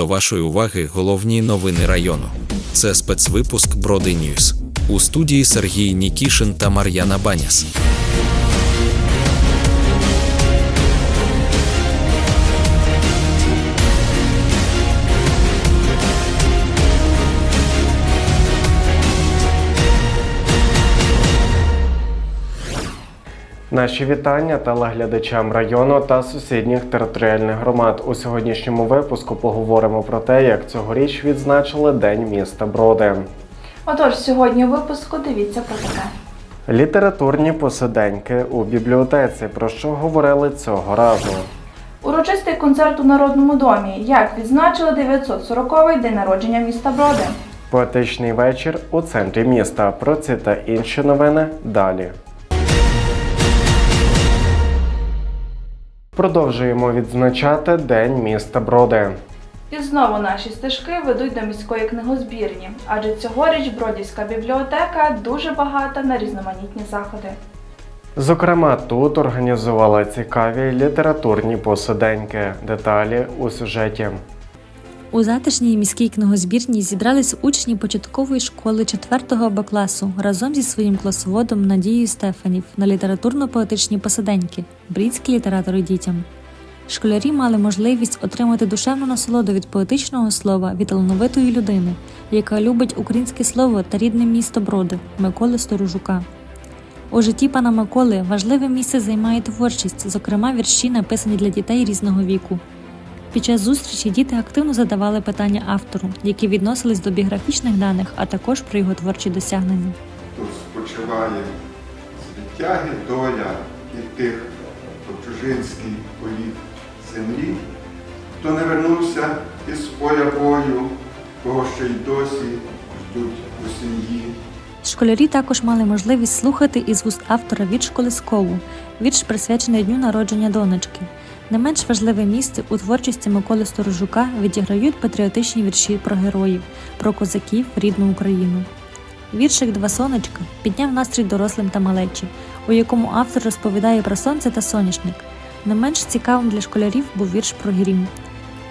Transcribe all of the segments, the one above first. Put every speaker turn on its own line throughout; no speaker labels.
до вашої уваги головні новини району. Це спецвипуск Броди Ньюс. У студії Сергій Нікішин та Мар'яна Баняс.
Наші вітання телеглядачам району та сусідніх територіальних громад. У сьогоднішньому випуску поговоримо про те, як цьогоріч відзначили День міста Броди.
Отож, сьогодні у випуску дивіться про таке.
Літературні посиденьки у бібліотеці. Про що говорили цього разу?
Урочистий концерт у Народному домі. Як відзначили 940-й день народження міста Броди.
Поетичний вечір у центрі міста. Про ці та інші новини далі. Продовжуємо відзначати День міста Броди.
І знову наші стежки ведуть до міської книгозбірні, адже цьогоріч Бродівська бібліотека дуже багата на різноманітні заходи.
Зокрема, тут організували цікаві літературні посиденьки. Деталі у сюжеті.
У затишній міській книгозбірні зібрались учні початкової школи 4 Б класу разом зі своїм класоводом Надією Стефанів на літературно-поетичні посиденьки Брідські літератори дітям. Школярі мали можливість отримати душевну насолоду від поетичного слова від талановитої людини, яка любить українське слово та рідне місто Броди Миколи Сторожука. У житті пана Миколи важливе місце займає творчість, зокрема вірші, написані для дітей різного віку. Під час зустрічі діти активно задавали питання автору, які відносились до біографічних даних, а також про його творчі досягнення.
Тут спочиває відтяги доля і тих, хто чужинський політ землі, хто не вернувся із поля бою, кого ще й досі ждуть у сім'ї.
Школярі також мали можливість слухати із вуст автора вірш Колискову, вірш присвячений дню народження донечки. Не менш важливе місце у творчості Миколи Сторожука відіграють патріотичні вірші про героїв, про козаків, рідну Україну. Віршик Два сонечка підняв настрій дорослим та малечі, у якому автор розповідає про сонце та соняшник. Не менш цікавим для школярів був вірш про грім.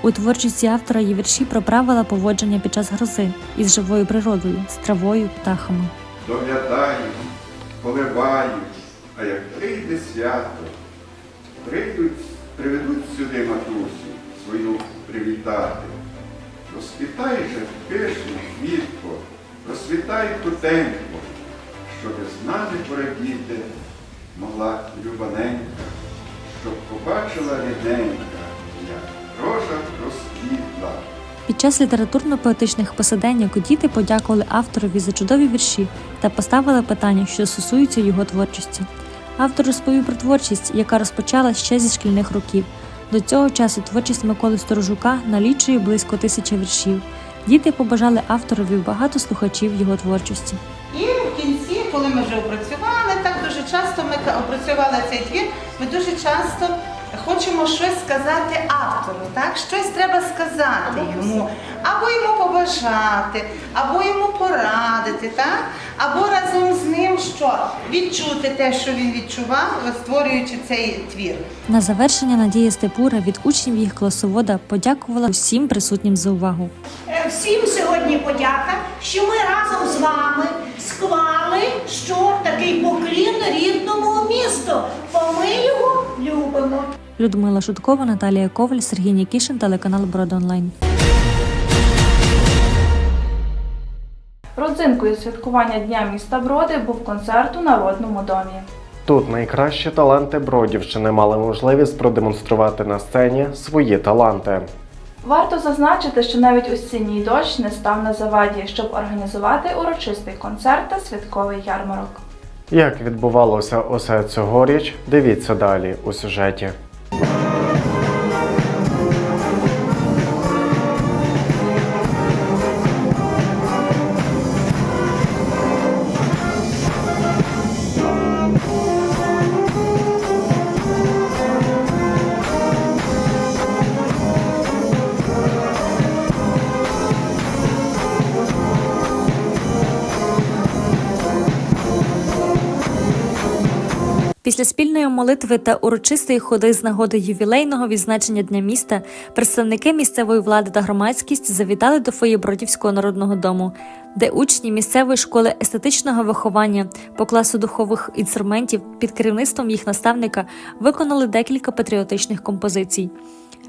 У творчості автора є вірші про правила поводження під час грози із живою природою, з травою, птахами.
Доглядають, поливають, а як прийде свято, прийдуть, приведуть сюди матусю свою привітати. Розквітай же пишно, квітко, розцвітай хутенько, щоб з нами порадіти могла любаненька, щоб побачила рідненька, як рожа розквітла.
Під час літературно-поетичних посиденьок діти подякували авторові за чудові вірші та поставили питання, що стосуються його творчості. Автор розповів про творчість, яка розпочала ще зі шкільних років. До цього часу творчість Миколи Сторожука налічує близько тисячі віршів. Діти побажали авторові багато слухачів його творчості.
І в кінці, коли ми вже опрацювали, так дуже часто ми опрацювали цей твір, ми дуже часто хочемо щось сказати автору, так? Щось треба сказати йому, або йому побажати, або йому порадити, так? або разом з ним що? Відчути те, що він відчував, створюючи цей твір.
На завершення Надія Степура від учнів їх класовода подякувала всім присутнім за увагу.
Е, Всім сьогодні подяка, що ми разом з вами склали що такий поклін рідному місту, бо ми його любимо.
Людмила Шуткова, Наталія Коваль, Сергій Нікішин, телеканал Брод Онлайн.
Родзинкою святкування Дня міста Броди був концерт у Народному домі.
Тут найкращі таланти Бродівщини мали можливість продемонструвати на сцені свої таланти.
Варто зазначити, що навіть осінній дощ не став на заваді, щоб організувати урочистий концерт та святковий ярмарок.
Як відбувалося усе цьогоріч, дивіться далі у сюжеті.
Після спільної молитви та урочистої ходи з нагоди ювілейного відзначення Дня міста представники місцевої влади та громадськість завітали до фоє Бродівського народного дому, де учні місцевої школи естетичного виховання по класу духових інструментів під керівництвом їх наставника виконали декілька патріотичних композицій.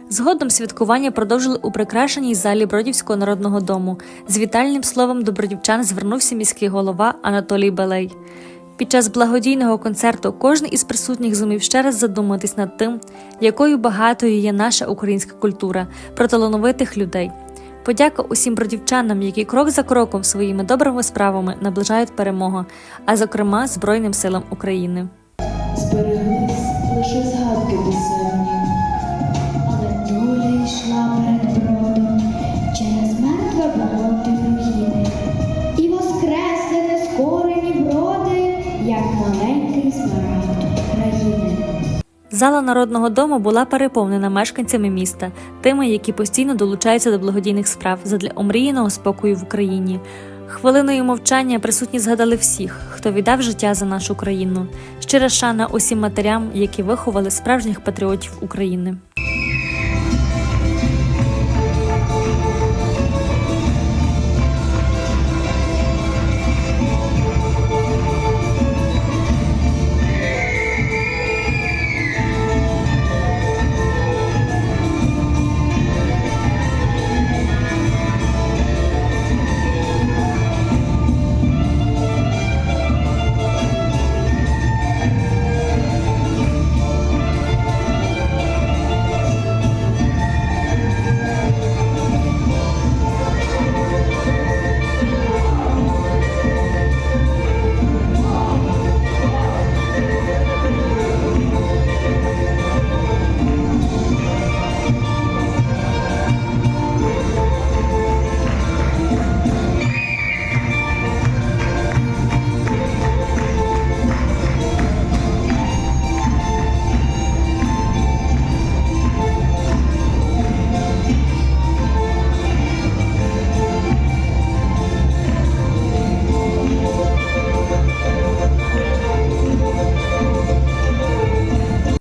Згодом святкування продовжили у прикрашеній залі Бродівського народного дому. З вітальним словом до бродівчан звернувся міський голова Анатолій Белей. Під час благодійного концерту кожен із присутніх зумів ще раз задуматись над тим, якою багатою є наша українська культура про талановитих людей. Подяка усім бродівчанам, які крок за кроком своїми добрими справами наближають перемогу, а зокрема Збройним силам України.
збереглись лише згадки писемні.
Зала народного дому була переповнена мешканцями міста, тими, які постійно долучаються до благодійних справ задля омріяного спокою в Україні. Хвилиною мовчання присутні згадали всіх, хто віддав життя за нашу країну. Щира шана усім матерям, які виховали справжніх патріотів України.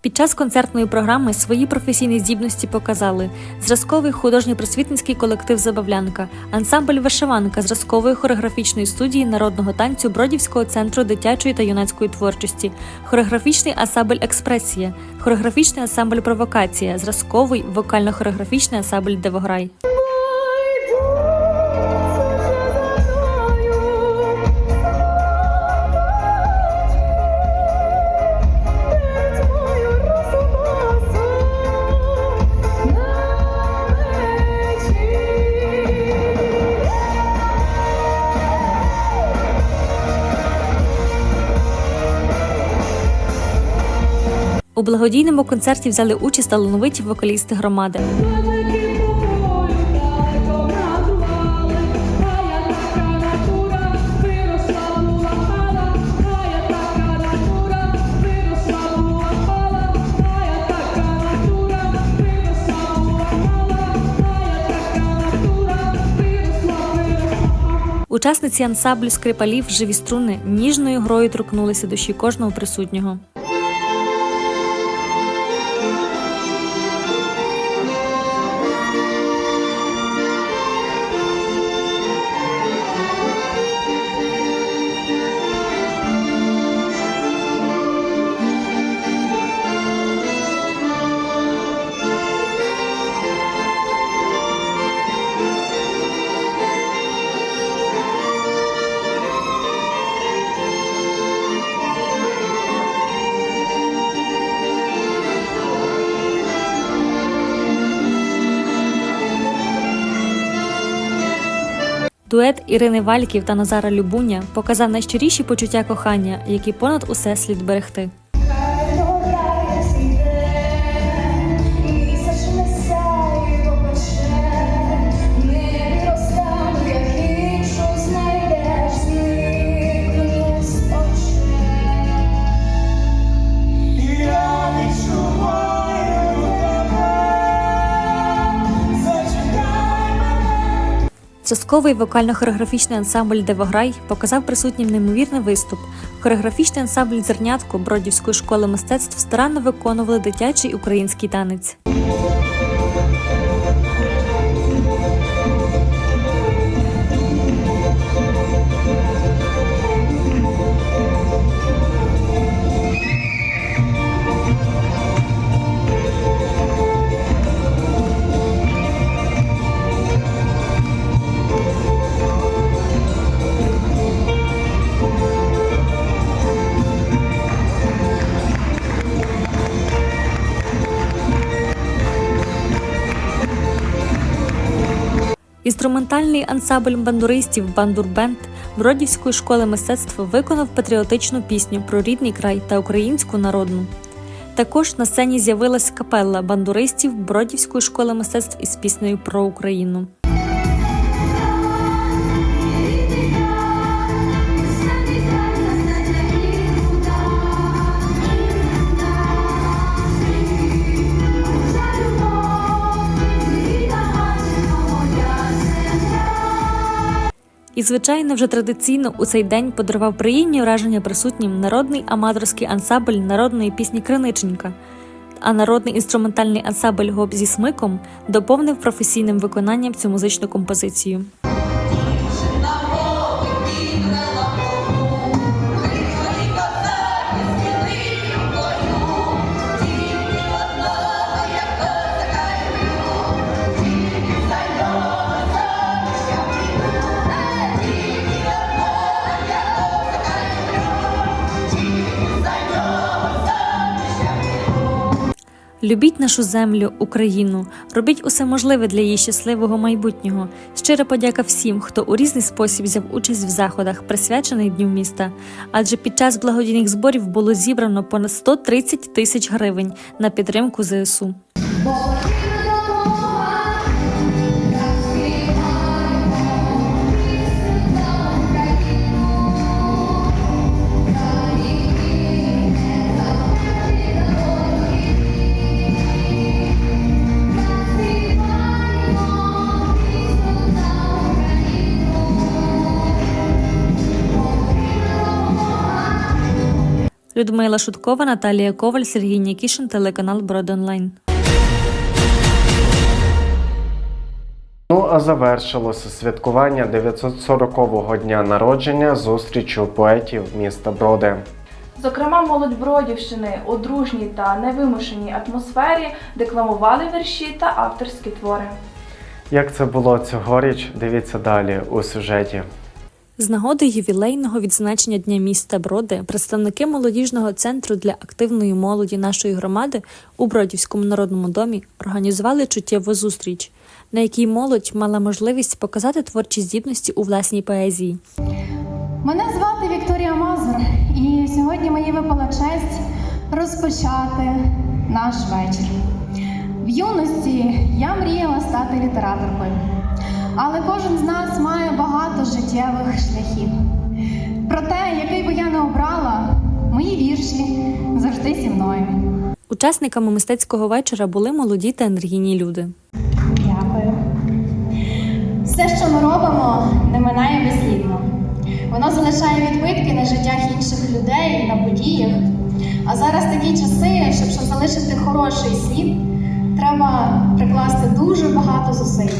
Під час концертної програми свої професійні здібності показали. Зразковий художньо-просвітницький колектив Забавлянка, ансамбль Вишиванка зразкової хореографічної студії народного танцю Бродівського центру дитячої та юнацької творчості, хореографічний ансамбль Експресія, хореографічний ансамбль Провокація, зразковий вокально-хореографічний ансамбль Девограй. У благодійному концерті взяли участь талановиті вокалісти громади. Учасниці ансамблю скрипалів живі струни ніжною грою торкнулися душі кожного присутнього. Дует Ірини Вальків та Назара Любуня показав найщиріші почуття кохання, які понад усе слід берегти. Зразковий вокально-хореографічний ансамбль Девограй показав присутнім неймовірний виступ, Хореографічний ансамбль Зернятко Бродівської школи мистецтв старанно виконували дитячий український танець. Інструментальний ансамбль бандуристів Бандурбенд Бродівської школи мистецтв виконав патріотичну пісню про рідний край та українську народну. Також на сцені з'явилась капелла бандуристів Бродівської школи мистецтв із піснею про Україну. І, звичайно, вже традиційно у цей день подарував приємні враження присутнім народний аматорський ансамбль народної пісні Криниченька, а народний інструментальний ансамбль Гоп зі смиком доповнив професійним виконанням цю музичну композицію. Любіть нашу землю, Україну, робіть усе можливе для її щасливого майбутнього. Щира подяка всім, хто у різний спосіб взяв участь в заходах, присвячених Дню міста. Адже під час благодійних зборів було зібрано понад 130 тисяч гривень на підтримку ЗСУ. Людмила Шуткова, Наталія Коваль, Сергій Нікішин, телеканал Брод Онлайн.
Ну а завершилося святкування 940-го дня народження зустрічю поетів міста Броди.
Зокрема, молодь Бродівщини у дружній та невимушеній атмосфері декламували вірші та авторські твори.
Як це було цьогоріч, дивіться далі у сюжеті.
З нагоди ювілейного відзначення Дня міста Броди представники молодіжного центру для активної молоді нашої громади у Бродівському народному домі організували чуттєву зустріч, на якій молодь мала можливість показати творчі здібності у власній поезії.
Мене звати Вікторія Мазур, і сьогодні мені випала честь розпочати наш вечір. В юності я мріяла стати літераторкою, але кожен з нас має багато життєвих шляхів. Проте, який би я не обрала, мої вірші завжди зі мною.
Учасниками мистецького вечора були молоді та енергійні люди.
Дякую. Все, що ми робимо, не минає безслідно. Воно залишає відбитки на життях інших людей, на подіях. А зараз такі часи, щоб, щоб залишити хороший слід, треба прикласти дуже багато зусиль.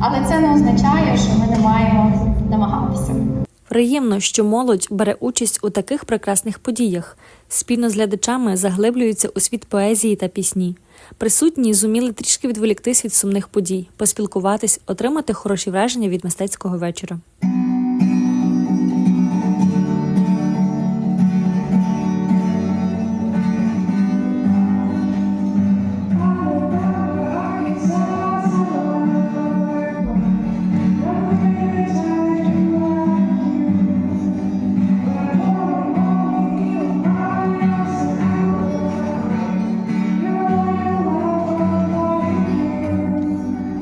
Але це не означає, що ми не маємо намагатися.
Приємно, що молодь бере участь у таких прекрасних подіях, спільно з глядачами заглиблюються у світ поезії та пісні. Присутні зуміли трішки відволіктись від сумних подій, поспілкуватись, отримати хороші враження від мистецького вечора.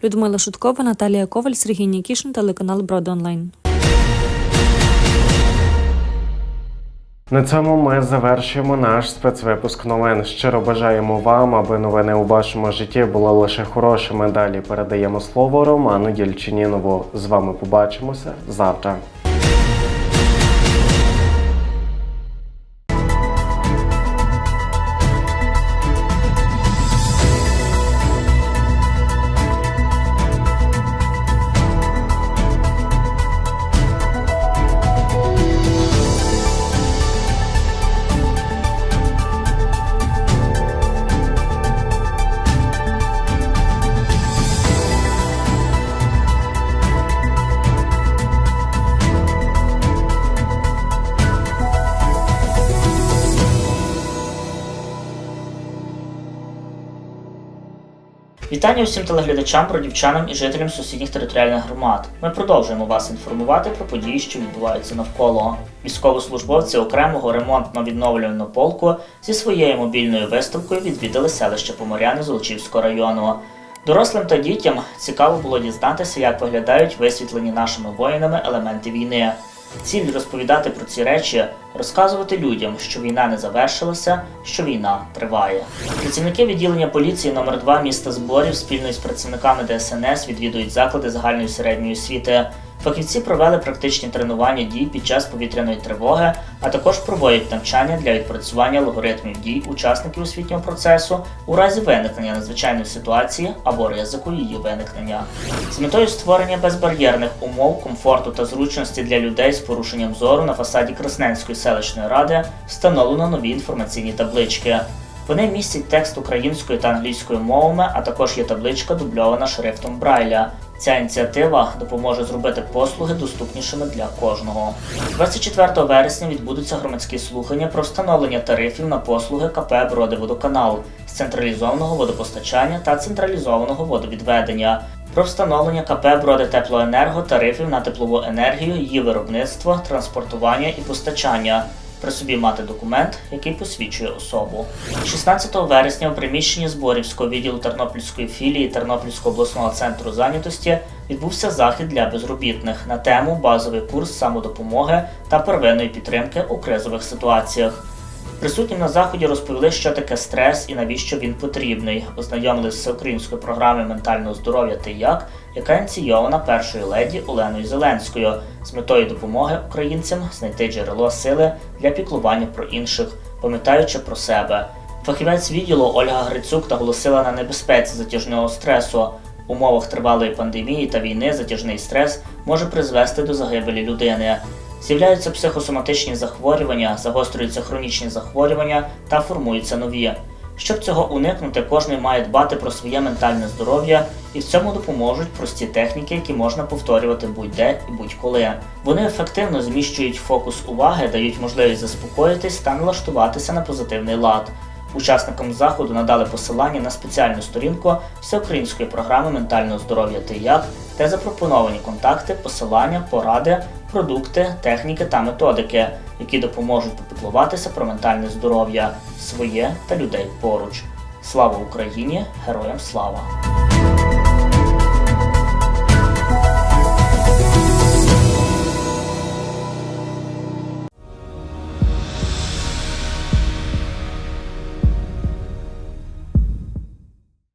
Людмила Шуткова, Наталія Коваль, Сергій Нікішин, телеканал Брод Онлайн.
На цьому ми завершуємо наш спецвипуск новин. Щиро бажаємо вам, аби новини у вашому житті були лише хорошими. Далі передаємо слово Роману Дільчинінову. З вами побачимося завтра.
Вітання усім телеглядачам, бродівчанам і жителям сусідніх територіальних громад. Ми продовжуємо вас інформувати про події, що відбуваються навколо. Військовослужбовці окремого ремонтно-відновлювального полку зі своєю мобільною виставкою відвідали селище Поморяни Золочівського району. Дорослим та дітям цікаво було дізнатися, як виглядають висвітлені нашими воїнами елементи війни. Ціль розповідати про ці речі, розказувати людям, що війна не завершилася, що війна триває. Працівники відділення поліції номер 2 міста зборів спільно із працівниками ДСНС відвідують заклади загальної середньої освіти. Фахівці провели практичні тренування дій під час повітряної тривоги, а також проводять навчання для відпрацювання алгоритмів дій учасників освітнього процесу у разі виникнення надзвичайної ситуації або ризику її виникнення. З метою створення безбар'єрних умов, комфорту та зручності для людей з порушенням зору на фасаді Красненської селищної ради встановлено нові інформаційні таблички. Вони містять текст українською та англійською мовами, а також є табличка дубльована шрифтом Брайля. Ця ініціатива допоможе зробити послуги доступнішими для кожного. 24 вересня відбудуться громадські слухання про встановлення тарифів на послуги КП Бродиводоканал з централізованого водопостачання та централізованого водовідведення. Про встановлення КП Бродитеплоенерго тарифів на теплову енергію, її виробництво, транспортування і постачання при собі мати документ, який посвідчує особу. 16 вересня у приміщенні зборівського відділу Тернопільської філії Тернопільського обласного центру зайнятості відбувся захід для безробітних на тему базовий курс самодопомоги та первинної підтримки у кризових ситуаціях. Присутнім на заході розповіли, що таке стрес і навіщо він потрібний. Ознайомилися з всеукраїнською програмою ментального здоров'я «Ти як», яка ініційована першою леді Оленою Зеленською з метою допомоги українцям знайти джерело сили для піклування про інших, пам'ятаючи про себе. Фахівець відділу Ольга Грицюк наголосила на небезпеці затяжного стресу. В умовах тривалої пандемії та війни затяжний стрес може призвести до загибелі людини. З'являються психосоматичні захворювання, загострюються хронічні захворювання та формуються нові. Щоб цього уникнути, кожен має дбати про своє ментальне здоров'я, і в цьому допоможуть прості техніки, які можна повторювати будь-де і будь-коли. Вони ефективно зміщують фокус уваги, дають можливість заспокоїтись та налаштуватися на позитивний лад. Учасникам заходу надали посилання на спеціальну сторінку всеукраїнської програми ментального здоров'я та як», де запропоновані контакти, посилання, поради, продукти, техніки та методики, які допоможуть попіклуватися про ментальне здоров'я своє та людей поруч. Слава Україні! Героям слава!